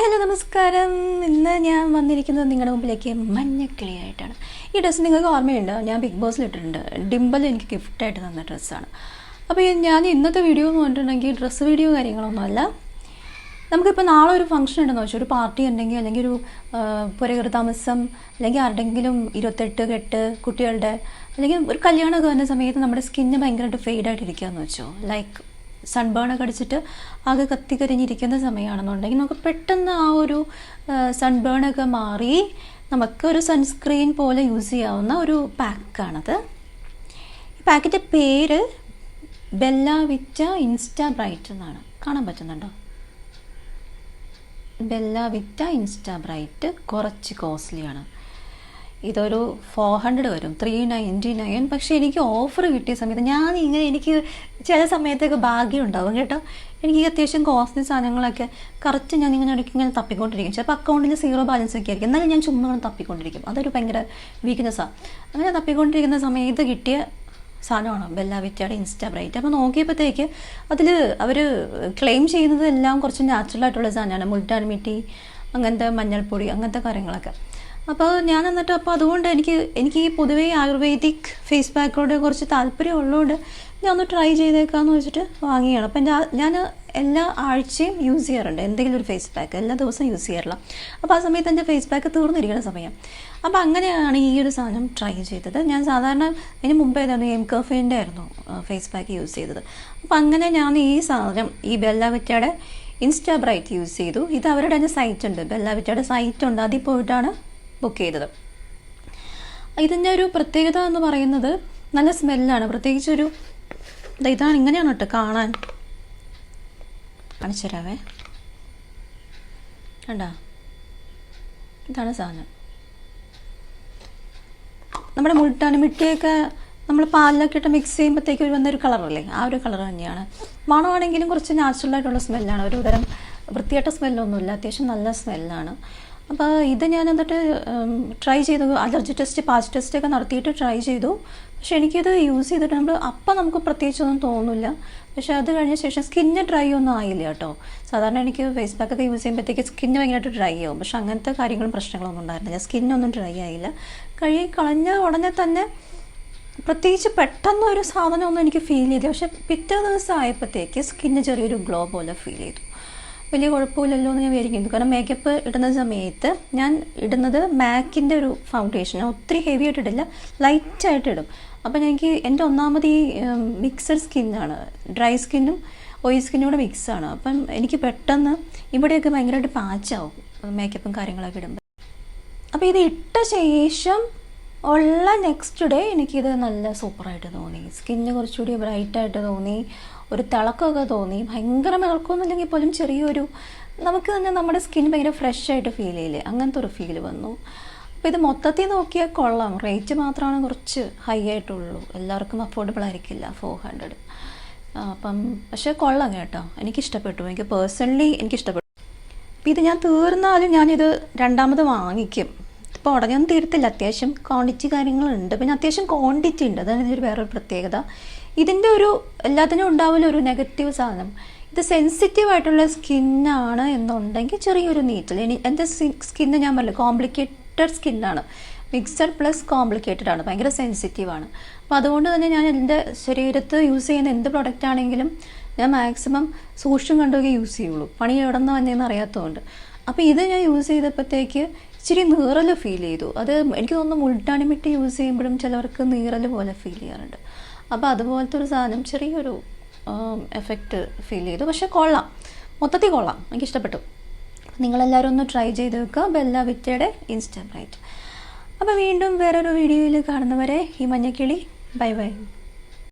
Hi hello നമസ്കാരം. ഇന്ന് ഞാൻ വന്നിരിക്കുന്നത് നിങ്ങളുടെ മുമ്പിലേക്ക് മഞ്ഞക്കിളിയായിട്ടാണ് ഈ ഡ്രസ്സ് നിങ്ങൾക്ക് ഓർമ്മയുണ്ട്? ഞാൻ ബിഗ് ബോസിൽ ഇട്ടിട്ടുണ്ട്. ഡിംബൽ എനിക്ക് ഗിഫ്റ്റായിട്ട് തന്ന ഡ്രസ്സാണ് അപ്പോൾ ഞാൻ ഇന്നത്തെ വീഡിയോ എന്ന് പറഞ്ഞിട്ടുണ്ടെങ്കിൽ ഡ്രസ്സ് വീഡിയോ കാര്യങ്ങളൊന്നുമല്ല നമുക്കിപ്പോൾ നാളെ ഒരു ഫംഗ്ഷൻ ഉണ്ടെന്ന് വെച്ചാൽ ഒരു പാർട്ടി ഉണ്ടെങ്കിൽ അല്ലെങ്കിൽ ഒരു പുരകൃ താമസം അല്ലെങ്കിൽ ആരുടെങ്കിലും ഇരുപത്തെട്ട് കെട്ട് കുട്ടികളുടെ അല്ലെങ്കിൽ ഒരു കല്യാണമൊക്കെ വരുന്ന സമയത്ത് നമ്മുടെ സ്കിന്ന് ഭയങ്കരമായിട്ട് ഫെയ്ഡായിട്ടിരിക്കുകയെന്ന് വെച്ചോ. ലൈക്ക് സൺബേൺ ഒക്കെ അടിച്ചിട്ട് ആകെ കത്തിക്കരിഞ്ഞിരിക്കുന്ന സമയമാണെന്നുണ്ടെങ്കിൽ നമുക്ക് പെട്ടെന്ന് ആ ഒരു സൺബേൺ ഒക്കെ മാറി നമുക്ക് ഒരു സൺസ്ക്രീൻ പോലെ യൂസ് ചെയ്യാവുന്ന ഒരു പാക്കാണത് ഈ പാക്കിന്റെ പേര് ബെല്ല വിറ്റ ഇൻസ്റ്റാ ബ്രൈറ്റ് എന്നാണ്. കാണാൻ പറ്റുന്നുണ്ടോ? ബെല്ല വിറ്റ ഇൻസ്റ്റാ ബ്രൈറ്റ് കുറച്ച് കോസ്റ്റ്ലിയാണ് ഇതൊരു ഫോർ ഹൺഡ്രഡ് വരും. ത്രീ നയന്റി നയൻ പക്ഷേ എനിക്ക് ഓഫർ കിട്ടിയ സമയത്ത് ഞാൻ ഇങ്ങനെ എനിക്ക് ചില സമയത്തൊക്കെ ഭാഗ്യം ഉണ്ടാവും കേട്ടോ. എനിക്ക് അത്യാവശ്യം കോസ്റ്റ്ലി സാധനങ്ങളൊക്കെ കറക്റ്റ് ഞാൻ ഇങ്ങനെ ഇടയ്ക്ക് ഇങ്ങനെ തപ്പിക്കൊണ്ടിരിക്കും. ചിലപ്പോൾ അക്കൗണ്ടിൽ സീറോ ബാലൻസ് ഒക്കെ ആയിരിക്കും എന്നാലും ഞാൻ ചുമ്മാ തപ്പിക്കൊണ്ടിരിക്കും. അതൊരു ഭയങ്കര വീക്ക്നെസ്സാണ് അങ്ങനെ തപ്പിക്കൊണ്ടിരിക്കുന്ന സമയത്ത് കിട്ടിയ സാധനമാണ് ബെല്ല വിറ്റയുടെ ഇൻസ്റ്റാ ബ്രൈറ്റ് അപ്പോൾ നോക്കിയപ്പോഴത്തേക്ക് അതിൽ അവർ ക്ലെയിം ചെയ്യുന്നത് എല്ലാം കുറച്ച് നാച്ചുറൽ ആയിട്ടുള്ള സാധനമാണ്. മുൾട്ടാൻ മിട്ടി അങ്ങനത്തെ മഞ്ഞൾപ്പൊടി അങ്ങനത്തെ കാര്യങ്ങളൊക്കെ. അപ്പോൾ ഞാൻ എന്നിട്ട് അപ്പോൾ അതുകൊണ്ട് എനിക്ക് എനിക്ക് ഈ പൊതുവേ ആയുർവേദിക് ഫേസ് പാക്കോട് കുറച്ച് താല്പര്യം ഉള്ളതുകൊണ്ട് ഞാൻ ഒന്ന് ട്രൈ ചെയ്തേക്കാന്ന് വെച്ചിട്ട് വാങ്ങിയാണ്. അപ്പം ഞാൻ എല്ലാ ആഴ്ചയും യൂസ് ചെയ്യാറുണ്ട്. എന്തെങ്കിലും ഒരു ഫേസ് പാക്ക് എല്ലാ ദിവസവും യൂസ് ചെയ്യാറില്ല. അപ്പോൾ ആ സമയത്ത് എന്റെ ഫേസ് പാക്ക് തീർന്നിരിക്കുന്ന സമയം. അപ്പോൾ അങ്ങനെയാണ് ഈ ഒരു സാധനം ട്രൈ ചെയ്തത്. ഞാൻ സാധാരണ അതിന് മുമ്പേ തന്നെ എം കഫേന്റെ ആയിരുന്നു ഫേസ് പാക്ക് യൂസ് ചെയ്തത്. അപ്പോൾ അങ്ങനെ ഞാൻ ഈ സാധനം ഈ ബെല്ലാവിറ്റയുടെ ഇൻസ്റ്റാ ബ്രൈറ്റ് യൂസ് ചെയ്തു. ഇത് അവരുടെ തന്നെ സൈറ്റ് ഉണ്ട്. ബെല്ലാവിറ്റയുടെ സൈറ്റ് ഉണ്ട്. അതിൽ പോയിട്ടാണ് ബുക്ക് ചെയ്തത്. ഇതിന്റെ ഒരു പ്രത്യേകത എന്ന് പറയുന്നത് നല്ല സ്മെല്ലാണ്. പ്രത്യേകിച്ച് ഒരു ഇതാണ് ഇങ്ങനെയാണ് കേട്ടോ കാണാൻ. കാണിച്ചു തരാവേ. കണ്ടാ? ഇതാണ് സാധനം. നമ്മുടെ മുട്ടാണ് മിട്ടിയൊക്കെ നമ്മൾ പാലിലൊക്കെ ഇട്ട് മിക്സ് ചെയ്യുമ്പോഴത്തേക്ക് ഒരു വന്നൊരു കളറല്ലേ ആ ഒരു കളർ തന്നെയാണ്. മണമാണെങ്കിലും കുറച്ച് നാച്ചുറൽ ആയിട്ടുള്ള സ്മെല്ലാണ് ഒരു തരം വൃത്തിയായിട്ട സ്മെല്ലൊന്നുമില്ല അത്യാവശ്യം നല്ല സ്മെല്ലാണ് അപ്പോൾ ഇത് ഞാൻ എന്നിട്ട് ട്രൈ ചെയ്തു. അലർജി ടെസ്റ്റ് പാച്ച് ടെസ്റ്റ് ഒക്കെ നടത്തിയിട്ട് ട്രൈ ചെയ്തു. പക്ഷെ എനിക്കിത് യൂസ് ചെയ്തിട്ട് നമ്മൾ അപ്പം നമുക്ക് പ്രത്യേകിച്ചൊന്നും തോന്നുന്നില്ല. പക്ഷെ അത് കഴിഞ്ഞ ശേഷം സ്കിന്ന് ഡ്രൈ ഒന്നും ആയില്ല കേട്ടോ. സാധാരണ എനിക്ക് ഫേസ് പാക്ക് ഒക്കെ യൂസ് ചെയ്യുമ്പോഴത്തേക്ക് സ്കിന്ന് ഭയങ്കരമായിട്ട് ഡ്രൈ ആവും. പക്ഷെ അങ്ങനത്തെ കാര്യങ്ങളും പ്രശ്നങ്ങളൊന്നും ഉണ്ടായിരുന്നില്ല. സ്കിന്നൊന്നും ഡ്രൈ ആയില്ല. കഴുകി കളഞ്ഞ ഉടനെ തന്നെ പ്രത്യേകിച്ച് പെട്ടെന്ന് ഒരു സാധനമൊന്നും എനിക്ക് ഫീൽ ചെയ്തില്ല. പക്ഷെ പിറ്റേ ദിവസം ആയപ്പോഴത്തേക്ക് സ്കിന്ന് ചെറിയൊരു ഗ്ലോ പോലെ ഫീൽ ചെയ്തു. വലിയ കുഴപ്പമില്ലല്ലോ എന്ന് ഞാൻ വിചാരിക്കുന്നു. കാരണം മേക്കപ്പ് ഇടുന്ന സമയത്ത് ഞാൻ ഇടുന്നത് മാക്കിന്റെ ഒരു ഫൗണ്ടേഷൻ ഒത്തിരി ഹെവി ആയിട്ട് ഇടില്ല ലൈറ്റായിട്ട് ഇടും. അപ്പം എനിക്ക് എന്റെ ഒന്നാമത് ഈ മിക്സഡ് സ്കിന്നാണ് ഡ്രൈ സ്കിന്നും ഓയിൽ സ്കിന്നും കൂടെ മിക്സാണ് അപ്പം എനിക്ക് പെട്ടെന്ന് ഇവിടെയൊക്കെ ഭയങ്കരമായിട്ട് പാച്ചാവും മേക്കപ്പും കാര്യങ്ങളൊക്കെ ഇടുമ്പോൾ അപ്പോൾ ഇത് ഇട്ട ശേഷം ഉള്ള നെക്സ്റ്റ് ഡേ എനിക്കിത് നല്ല സൂപ്പറായിട്ട് തോന്നി. സ്കിന്ന് കുറച്ചുകൂടി ബ്രൈറ്റായിട്ട് തോന്നി. ഒരു തിളക്കമൊക്കെ തോന്നി. ഭയങ്കര മിളക്കമൊന്നുമില്ലെങ്കിൽ പോലും ചെറിയൊരു നമുക്ക് തന്നെ നമ്മുടെ സ്കിൻ ഭയങ്കര ഫ്രഷ് ആയിട്ട് ഫീൽ ചെയ്യില്ലേ? അങ്ങനത്തെ ഒരു ഫീൽ വന്നു. അപ്പോൾ ഇത് മൊത്തത്തിൽ നോക്കിയാൽ കൊള്ളാം. റേറ്റ് മാത്രമാണ് കുറച്ച് ഹൈ ആയിട്ടുള്ളൂ. എല്ലാവർക്കും അഫോർഡബിൾ ആയിരിക്കില്ല ഫോർ ഹൺഡ്രഡ് അപ്പം പക്ഷേ കൊള്ളാം കേട്ടോ. എനിക്കിഷ്ടപ്പെട്ടു. എനിക്ക് പേഴ്സണലി എനിക്കിഷ്ടപ്പെട്ടു. അപ്പോൾ ഇത് ഞാൻ തീർന്നാലും ഞാനിത് രണ്ടാമത് വാങ്ങിക്കും. ഇപ്പോൾ ഉടനെ ഒന്നും തീരത്തില്ല. അത്യാവശ്യം ക്വാണ്ടിറ്റി കാര്യങ്ങളുണ്ട്. പിന്നെ അത്യാവശ്യം ക്വാണ്ടിറ്റി ഉണ്ട്. അതാണ് ഇതിന്റെ വേറൊരു പ്രത്യേകത. ഇതിന്റെ ഒരു എല്ലാത്തിനും ഉണ്ടാവില്ല ഒരു നെഗറ്റീവ് സാധനം. ഇത് സെൻസിറ്റീവ് ആയിട്ടുള്ള സ്കിന്നാണ് എന്നുണ്ടെങ്കിൽ ചെറിയൊരു നീറ്റൽ ഇനി എന്റെ സ്കിന്ന് ഞാൻ പറഞ്ഞു കോംപ്ലിക്കേറ്റഡ് സ്കിന്നാണ് മിക്സഡ് പ്ലസ് കോംപ്ലിക്കേറ്റഡ് ആണ്. ഭയങ്കര സെൻസിറ്റീവ് ആണ്. അപ്പോൾ അതുകൊണ്ട് തന്നെ ഞാൻ എന്റെ ശരീരത്ത് യൂസ് ചെയ്യുന്ന എന്ത് പ്രൊഡക്റ്റ് ആണെങ്കിലും ഞാൻ മാക്സിമം സൂക്ഷ്യം കണ്ടുപോയി യൂസ് ചെയ്യുള്ളൂ. പണി എവിടെ നിന്ന് വന്നതെന്ന് അറിയാത്തതുകൊണ്ട്. അപ്പോൾ ഇത് ഞാൻ യൂസ് ചെയ്തപ്പോഴത്തേക്ക് ഇച്ചിരി നീറൽ ഫീൽ ചെയ്തു. അത് എനിക്ക് തോന്നുന്നു മുൾട്ടാണിമിട്ട് യൂസ് ചെയ്യുമ്പോഴും ചിലവർക്ക് നീറൽ പോലെ ഫീൽ ചെയ്യാറുണ്ട്. അപ്പോൾ അതുപോലത്തെ ഒരു സാധനം ചെറിയൊരു എഫക്റ്റ് ഫീൽ ചെയ്തു. പക്ഷെ കൊള്ളാം. മൊത്തത്തിൽ കൊള്ളാം. എനിക്ക് ഇഷ്ടപ്പെട്ടു. നിങ്ങളെല്ലാവരും ഒന്ന് ട്രൈ ചെയ്ത് വെക്കുക ബെല്ല വിറ്റയുടെ ഇൻസ്റ്റാ ബ്രൈറ്റ് അപ്പോൾ വീണ്ടും വേറൊരു വീഡിയോയിൽ കാണുന്നവരെ ഈ മഞ്ഞക്കിളി. Bye bye